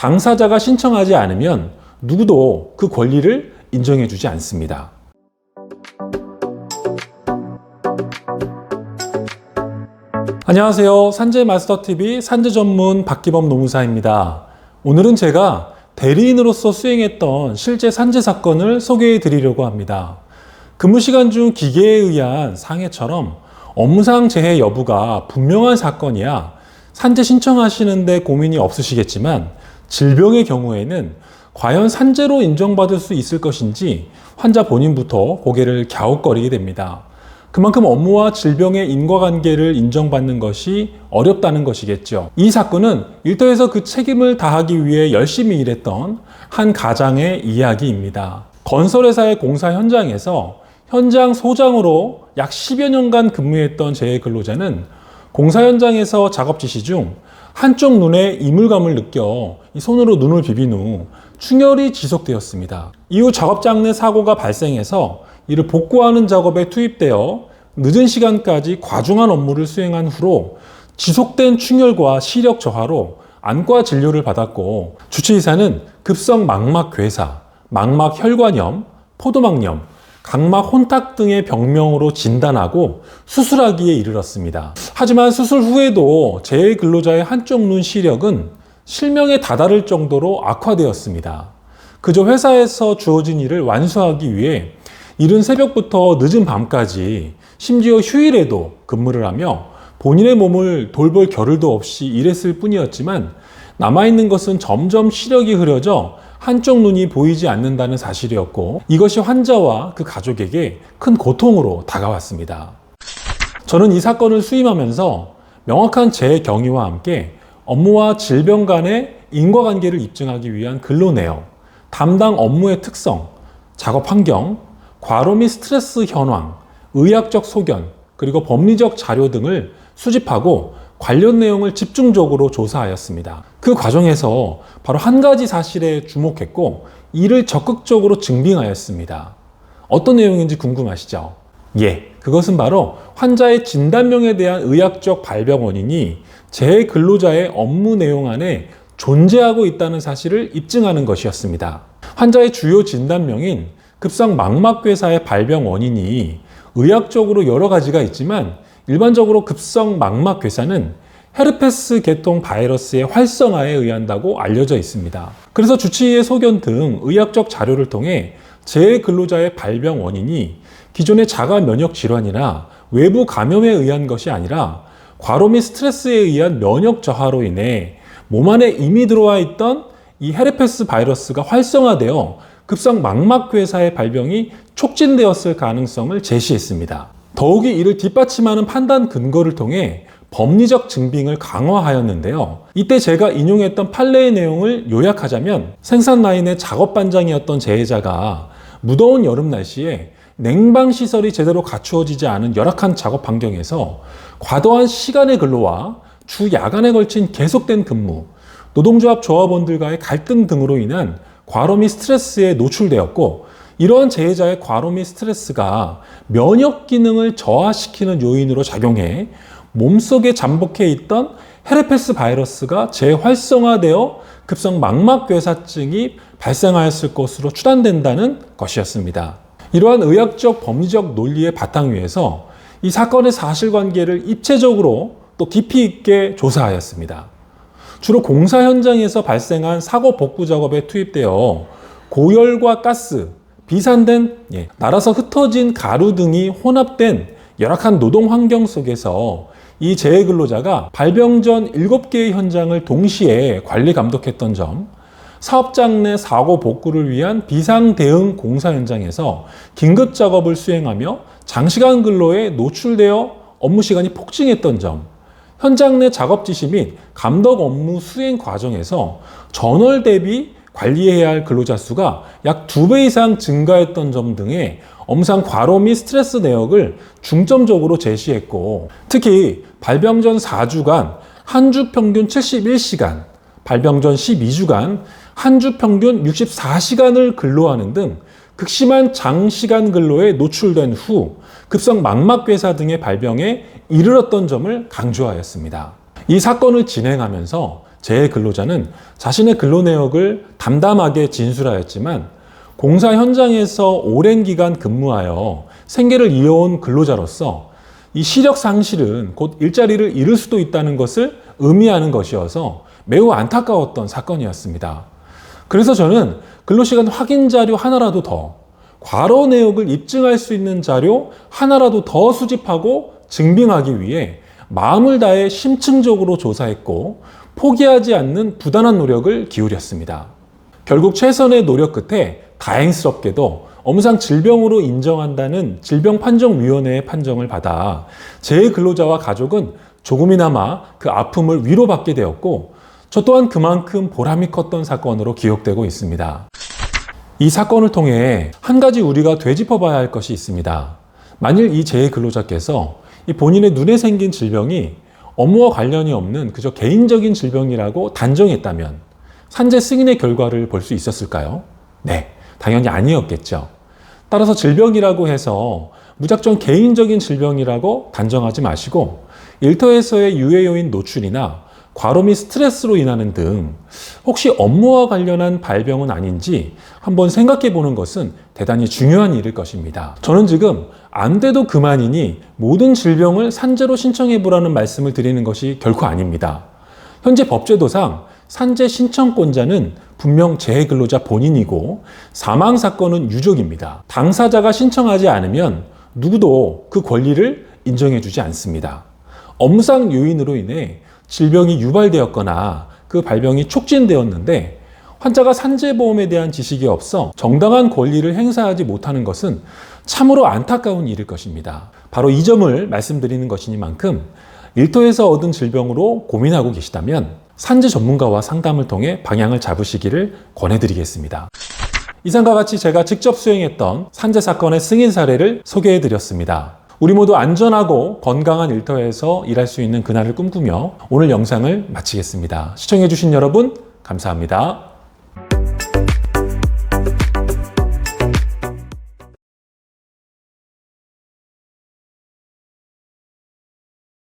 당사자가 신청하지 않으면 누구도 그 권리를 인정해 주지 않습니다. 안녕하세요. 산재 마스터 TV 산재 전문 박기범 노무사입니다. 오늘은 제가 대리인으로서 수행했던 실제 산재 사건을 소개해 드리려고 합니다. 근무 시간 중 기계에 의한 상해처럼 업무상 재해 여부가 분명한 사건이야 산재 신청하시는데 고민이 없으시겠지만 질병의 경우에는 과연 산재로 인정받을 수 있을 것인지 환자 본인부터 고개를 갸웃거리게 됩니다. 그만큼 업무와 질병의 인과관계를 인정받는 것이 어렵다는 것이겠죠. 이 사건은 일터에서 그 책임을 다하기 위해 열심히 일했던 한 가장의 이야기입니다. 건설회사의 공사 현장에서 현장 소장으로 약 10여 년간 근무했던 재해 근로자는 공사 현장에서 작업 지시 중 한쪽 눈에 이물감을 느껴 손으로 눈을 비빈 후 충혈이 지속되었습니다. 이후 작업장 내 사고가 발생해서 이를 복구하는 작업에 투입되어 늦은 시간까지 과중한 업무를 수행한 후로 지속된 충혈과 시력 저하로 안과 진료를 받았고 주치의사는 급성 망막 괴사, 망막 혈관염, 포도막염, 각막 혼탁 등의 병명으로 진단하고 수술하기에 이르렀습니다. 하지만 수술 후에도 재해 근로자의 한쪽 눈 시력은 실명에 다다를 정도로 악화되었습니다. 그저 회사에서 주어진 일을 완수하기 위해 이른 새벽부터 늦은 밤까지 심지어 휴일에도 근무를 하며 본인의 몸을 돌볼 겨를도 없이 일했을 뿐이었지만 남아있는 것은 점점 시력이 흐려져 한쪽 눈이 보이지 않는다는 사실이었고 이것이 환자와 그 가족에게 큰 고통으로 다가왔습니다. 저는 이 사건을 수임하면서 명확한 제 경위와 함께 업무와 질병 간의 인과관계를 입증하기 위한 근로 내용, 담당 업무의 특성, 작업 환경, 과로 및 스트레스 현황, 의학적 소견, 그리고 법리적 자료 등을 수집하고 관련 내용을 집중적으로 조사하였습니다. 그 과정에서 바로 한 가지 사실에 주목했고 이를 적극적으로 증빙하였습니다. 어떤 내용인지 궁금하시죠? 예, 그것은 바로 환자의 진단명에 대한 의학적 발병 원인이 재 근로자의 업무 내용 안에 존재하고 있다는 사실을 입증하는 것이었습니다. 환자의 주요 진단명인 급성 망막괴사의 발병 원인이 의학적으로 여러 가지가 있지만 일반적으로 급성 망막괴사는 헤르페스 계통 바이러스의 활성화에 의한다고 알려져 있습니다. 그래서 주치의의 소견 등 의학적 자료를 통해 재 근로자의 발병 원인이 기존의 자가 면역 질환이나 외부 감염에 의한 것이 아니라 과로 및 스트레스에 의한 면역 저하로 인해 몸 안에 이미 들어와 있던 이 헤르페스 바이러스가 활성화되어 급성 망막 괴사의 발병이 촉진되었을 가능성을 제시했습니다. 더욱이 이를 뒷받침하는 판단 근거를 통해 법리적 증빙을 강화하였는데요. 이때 제가 인용했던 판례의 내용을 요약하자면 생산 라인의 작업 반장이었던 재해자가 무더운 여름 날씨에 냉방 시설이 제대로 갖추어지지 않은 열악한 작업 환경에서 과도한 시간의 근로와 주 야간에 걸친 계속된 근무, 노동조합 조합원들과의 갈등 등으로 인한 과로 및 스트레스에 노출되었고 이러한 재해자의 과로 및 스트레스가 면역 기능을 저하시키는 요인으로 작용해 몸속에 잠복해 있던 헤르페스 바이러스가 재활성화되어 급성 망막괴사증이 발생하였을 것으로 추단된다는 것이었습니다. 이러한 의학적 법리적 논리의 바탕 위에서 이 사건의 사실관계를 입체적으로 또 깊이 있게 조사하였습니다. 주로 공사 현장에서 발생한 사고 복구 작업에 투입되어 고열과 가스, 비산된 예, 날아서 흩어진 가루 등이 혼합된 열악한 노동 환경 속에서 이 재해 근로자가 발병 전 7개의 현장을 동시에 관리 감독했던 점, 사업장 내 사고 복구를 위한 비상 대응 공사 현장에서 긴급 작업을 수행하며 장시간 근로에 노출되어 업무 시간이 폭증했던 점, 현장 내 작업 지시 및 감독 업무 수행 과정에서 전월 대비 관리해야 할 근로자 수가 약 두 배 이상 증가했던 점 등의 업무상 과로 및 스트레스 내역을 중점적으로 제시했고 특히 발병 전 4주간 한 주 평균 71시간, 발병 전 12주간 한 주 평균 64시간을 근로하는 등 극심한 장시간 근로에 노출된 후 급성 망막괴사 등의 발병에 이르렀던 점을 강조하였습니다. 이 사건을 진행하면서 재 근로자는 자신의 근로 내역을 담담하게 진술하였지만 공사 현장에서 오랜 기간 근무하여 생계를 이어온 근로자로서 이 시력 상실은 곧 일자리를 잃을 수도 있다는 것을 의미하는 것이어서 매우 안타까웠던 사건이었습니다. 그래서 저는 근로시간 확인 자료 하나라도 더, 과로 내역을 입증할 수 있는 자료 하나라도 더 수집하고 증빙하기 위해 마음을 다해 심층적으로 조사했고 포기하지 않는 부단한 노력을 기울였습니다. 결국 최선의 노력 끝에 다행스럽게도 업무상 질병으로 인정한다는 질병판정위원회의 판정을 받아 제 근로자와 가족은 조금이나마 그 아픔을 위로받게 되었고 저 또한 그만큼 보람이 컸던 사건으로 기억되고 있습니다. 이 사건을 통해 한 가지 우리가 되짚어 봐야 할 것이 있습니다. 만일 이 재해 근로자께서 이 본인의 눈에 생긴 질병이 업무와 관련이 없는 그저 개인적인 질병이라고 단정했다면 산재 승인의 결과를 볼 수 있었을까요? 네, 당연히 아니었겠죠. 따라서 질병이라고 해서 무작정 개인적인 질병이라고 단정하지 마시고 일터에서의 유해 요인 노출이나 과로 및 스트레스로 인하는 등 혹시 업무와 관련한 발병은 아닌지 한번 생각해 보는 것은 대단히 중요한 일일 것입니다. 저는 지금 안 돼도 그만이니 모든 질병을 산재로 신청해 보라는 말씀을 드리는 것이 결코 아닙니다. 현재 법제도상 산재 신청권자는 분명 재해 근로자 본인이고 사망 사건은 유족입니다. 당사자가 신청하지 않으면 누구도 그 권리를 인정해 주지 않습니다. 업무상 요인으로 인해 질병이 유발되었거나 그 발병이 촉진되었는데 환자가 산재보험에 대한 지식이 없어 정당한 권리를 행사하지 못하는 것은 참으로 안타까운 일일 것입니다. 바로 이 점을 말씀드리는 것이니만큼 일터에서 얻은 질병으로 고민하고 계시다면 산재 전문가와 상담을 통해 방향을 잡으시기를 권해드리겠습니다. 이상과 같이 제가 직접 수행했던 산재 사건의 승인 사례를 소개해 드렸습니다. 우리 모두 안전하고 건강한 일터에서 일할 수 있는 그날을 꿈꾸며 오늘 영상을 마치겠습니다. 시청해 주신 여러분 감사합니다.